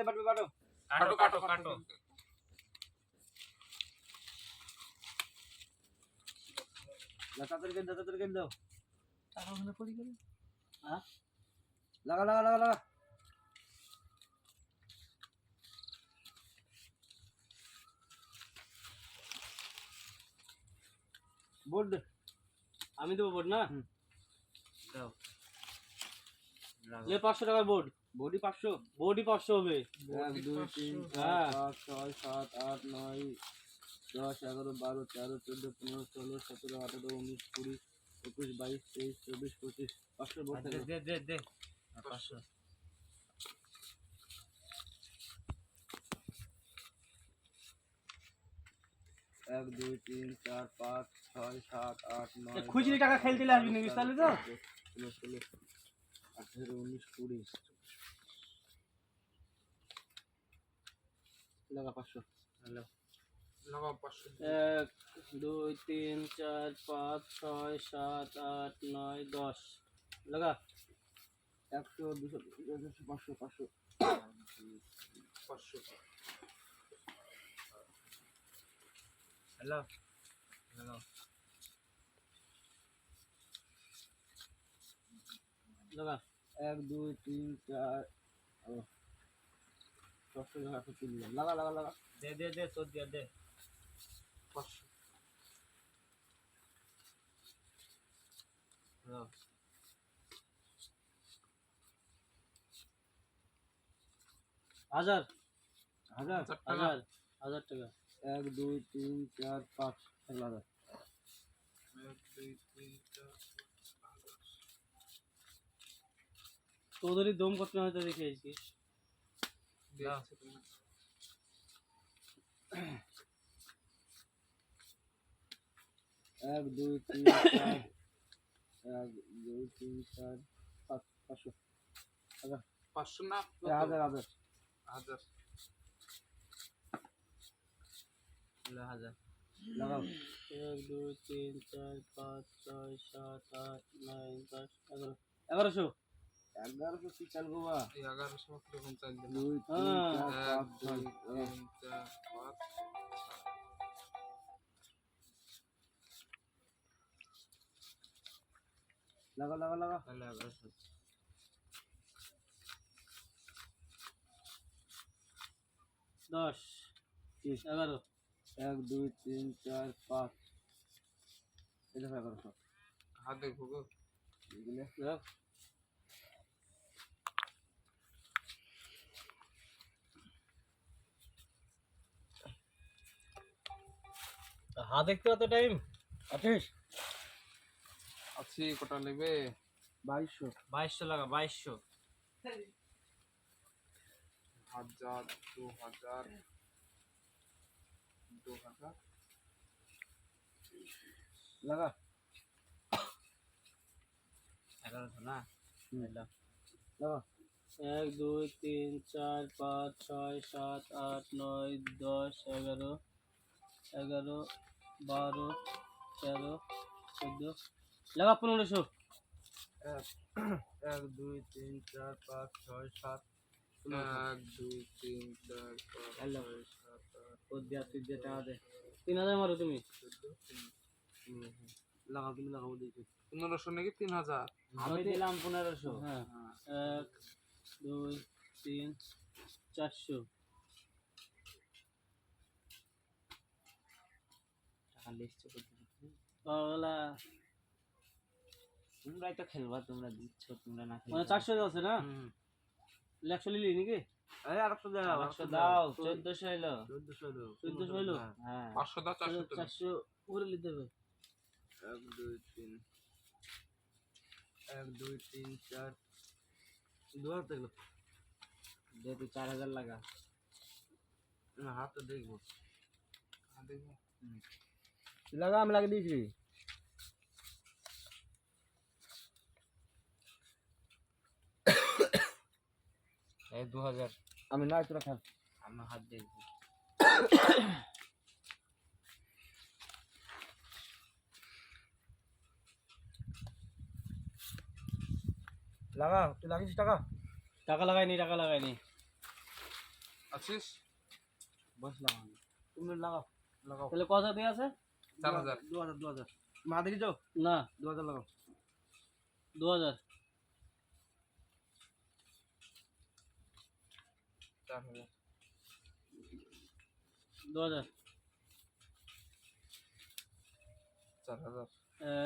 দে বাটবে বাটো কাটো কাটো কাটো লা দাও দাও টাকা ওখানে পড়ে গেল। হ্যাঁ? লাগা লাগা লাগা লাগা। বোর্ড আমি দেবো বোর্ড না? হুম। দাও। পাঁচশো টাকার বোর্ড। বডি পাঁচশো বোর্ডই পাঁচশো হবে। এক দুই তিন হ্যাঁ। চার পাঁচ ছয় সাত আট নয় দশ এগারো বারো তেরো চোদ্দ পনেরো ষোলো সতেরো আঠারো উনিশ কুড়ি একুশ বাইশ তেইশ চব্বিশ পঁচিশ পাঁচশো বোর্ড দে দে দে। দে পাঁচশো। এক দুই তিন চার পাঁচ ছয় সাত আট নয় খুচরি টাকা খেলতে আসবি তাহলে তো? ষোলো ষোলো আঠেরো উনিশ কুড়ি লাগা পাঁচশো এক দুই তিন চার পাঁচ ছয় সাত আট নয় দশ। লাগা? একশো দুশো তিনশো পাঁচশো পাঁচশো। পাঁচশো। হ্যালো? হ্যালো? লাগা? এক দুই তিন চার ও ছশো একশো তিন লাগা লাগা লাগা দে দে দে তোর দিয়া দে পাঁচশো হাজার হাজার হাজার। হাজার টাকা। এক দুই তিন চার পাঁচ হাজার। চৌধুরী দম করতে হয়তো দেখে আজকে দেখছি তুমি। এক দুই তিন চার এক দুই তিন চার পাঁচ পাঁচশো হাজার পাঁচশো না এ, হাজার হাজার হাজার হলো হাজার লাগাও এক দুই তিন চার পাঁচ ছয় সাত আট নয় দশ এগারো এগারোশো এগারোশো কি চাল গোবা এই এগারোশো কীরকম চাল দিলাম দুই তিন হ্যাঁ। চার এক পাঁচ দুই ছয় তিন চার পাঁচ লাগা লাগা লাগা তাহলে এগারোশো দশ তিরিশ এগারো এক দুই তিন চার পাঁচ এই দেখো এগারোশো হাতে। হাত দেখতে কত টাইম আঠাশ আছি কটা নেবে? বাইশশো। বাইশশো লাগা বাইশশো। হাজার দু হাজার দু হাজার। লাগা এগারোশো না? এক দুই তিন চার পাঁচ ছয় সাত আট নয় দশ এগারো। এগারো বারো তেরো চোদ্দ। লাগা পনেরোশো এক এক দুই তিন চার পাঁচ ছয় সাত। এক দুই তিন চার পাঁচ ছয় সাত আট দিয়া তুই দিয়ে টাকা দে। তিন হাজার মারো তুমি। চোদ্দ তিন লাগাও তুমি লাগাবো দেখি। পনেরোশো নাকি তিন হাজার? আমি দিলাম পনেরোশো হ্যাঁ হ্যাঁ। এক দুই তিন চারশো। লিস্ট তোমরাই তো খেলবা তোমরা দিচ্ছ তোমরা না মানে চারশো আছে না একশো লিলি নাকি এই আরেকশো দাও একশো দাও চোদ্দশো হ্যাঁ পাঁচশো দাও চারশো। চারশো উপরে হবে এক দুই তিন এক দুই তিন চার দু হাজার যেহেতু চার হাজার লাগা না হাত তো দেখব দেখব। লাগা আমি লাগিয়ে দিয়েছি এই দু হাজার আমি নাই তোরা খেল আমার হাত দেখব লাগা তুই লাগিয়েছিস টাকা টাকা লাগাইনি টাকা লাগাইনি আছিস বসলাম আমি তুমি লাগাও লাগাও তাহলে কত দিয়ে আছে চার হাজার। দু হাজার দু হাজার মা দেখি যাও। না। দু হাজার লাগাও। দু হাজার চার হাজার। দু হাজার চার হাজার।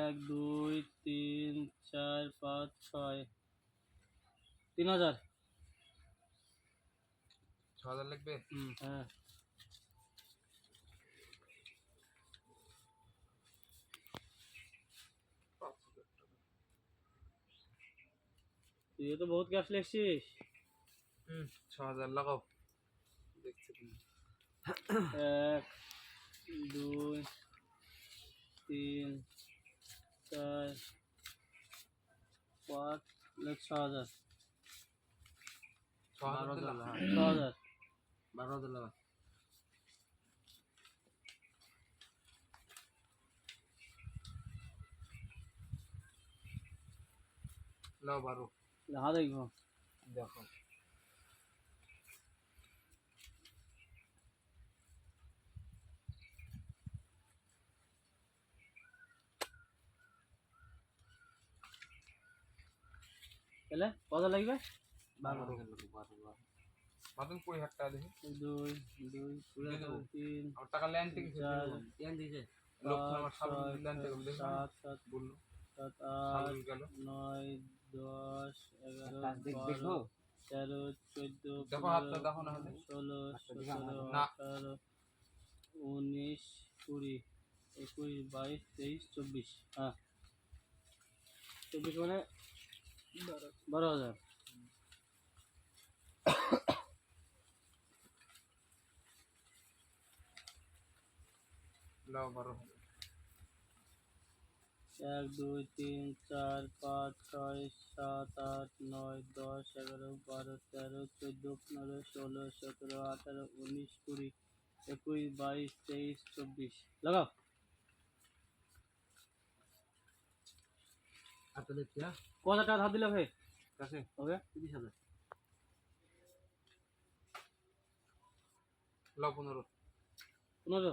এক দুই তিন চার পাঁচ ছয়। তিন হাজার। ছ হাজার লাগবে? হ্যাঁ পাঁচ হাজার টাকা তুই তো বহুত ক্যাশ লিখছিস। হুম ছ হাজার লাগাও। দেখছি এক দুই তিন চার পাঁচ লেখ ছ হাজার। ছ হাজার বারো হাজার লাগা লাও বারো। হ্যাঁ দেখব দেখো তাহলে কত লাগবে বারো কুড়ি হাজার টাকা দেখি দুই দুই দেবো। তিন আমার টাকা ল্যান্ড থেকে চার আমার ল্যান্ড সাত সাত বলল সাত আট নয় দশ এগারো তেরো চোদ্দ। ষোলো। সতেরো আঠারো উনিশ কুড়ি একুশ বাইশ তেইশ চব্বিশ। হ্যাঁ। চব্বিশ মানে বারো। হাজার। লাও বারো। হাজার এক দুই তিন চার পাঁচ ছয় সাত আট নয় দশ এগারো বারো তেরো চোদ্দ পনেরো ষোলো সতেরো আঠারো উনিশ কুড়ি একুশ বাইশ তেইশ চব্বিশ। লাগাও। কত টাকা ধার দিলে ভাই? কাছে। ওকে। তিরিশ হাজার। লাও পনেরো। পনেরো।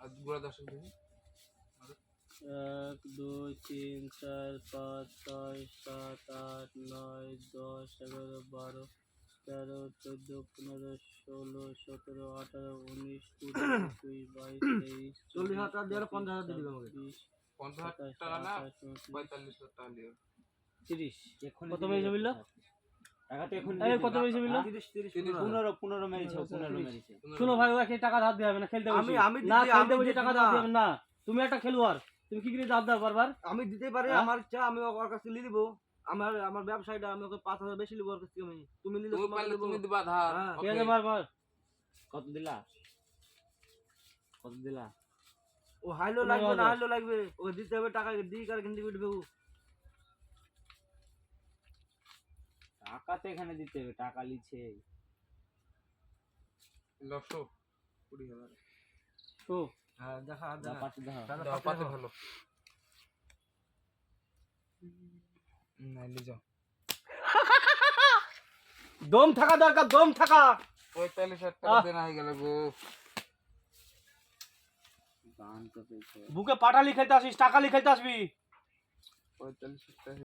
আর গুড়া এক দুই তিন চার পাঁচ ছয় সাত আট নয় দশ এগারো বারো তেরো চোদ্দ পনেরো ষোলো সতেরো আঠারো উনিশ কুড়ি একুশ বাইশ তেইশ চল্লিশ হাজার দিয়ে পঞ্চাশ হাজার দিবে আমাকে। পঞ্চাশ হাজার টাকা না পঁয়তাল্লিশ হাজার টাকা দিয়ে তিরিশ। কত দেবো। বিল্লা টাকাটা এক্ষুনি এই দিয়ে কত মেরেছে বিল্লা? তিরিশ তিরিশ তিরিশ, পনেরো পনেরো পনেরো মেরেছে পনেরো মেরেছে। শোনো ভাই ওকে টাকা ধার দেওয়া হবে না খেলতে আমি- আমি না খেলতে আমি টাকা না। ধার দেবে না। তুমি একটা খেলোয়াড় তুমি কি করে ধার দাও বারবার? আমি দিতে পারি হ্যাঁ? আমার ইচ্ছা আমি ওর কাছে নিয়ে দিব আমার আমার ব্যবসায়টা আমি ওকে পাঁচ হাজার বেশি নিবো ওর কাছ থেকে আমি। তুমি নিলে তুমি পারলে তুমি দিবা ধার। হ্যাঁ। ঠিক আছে বারবার। কত দিলা? কত দিলা? ও হাইলো লাগবে না হাইলো লাগবে। ওকে দিতে হবে টাকা দিই কার কিনতে উঠবে টাকা তো এখানে দিতে হবে টাকা লিছে। লসো কুড়ি হাজার। তো হ্যাঁ দেখা দেখা। পাচ্ছে দেখা টাকা দাও পাতে পাতে ভালো। নাইলে যাও। দম থাকা দরকার দম থাকা। পঁয়তাল্লিশ হাজার টাকা দেনা হয়ে গেল গো। বুকে পাটালি খেলতে আসিস টাকালি খেলতে আসবি। পঁয়তাল্লিশ হাজার টাকা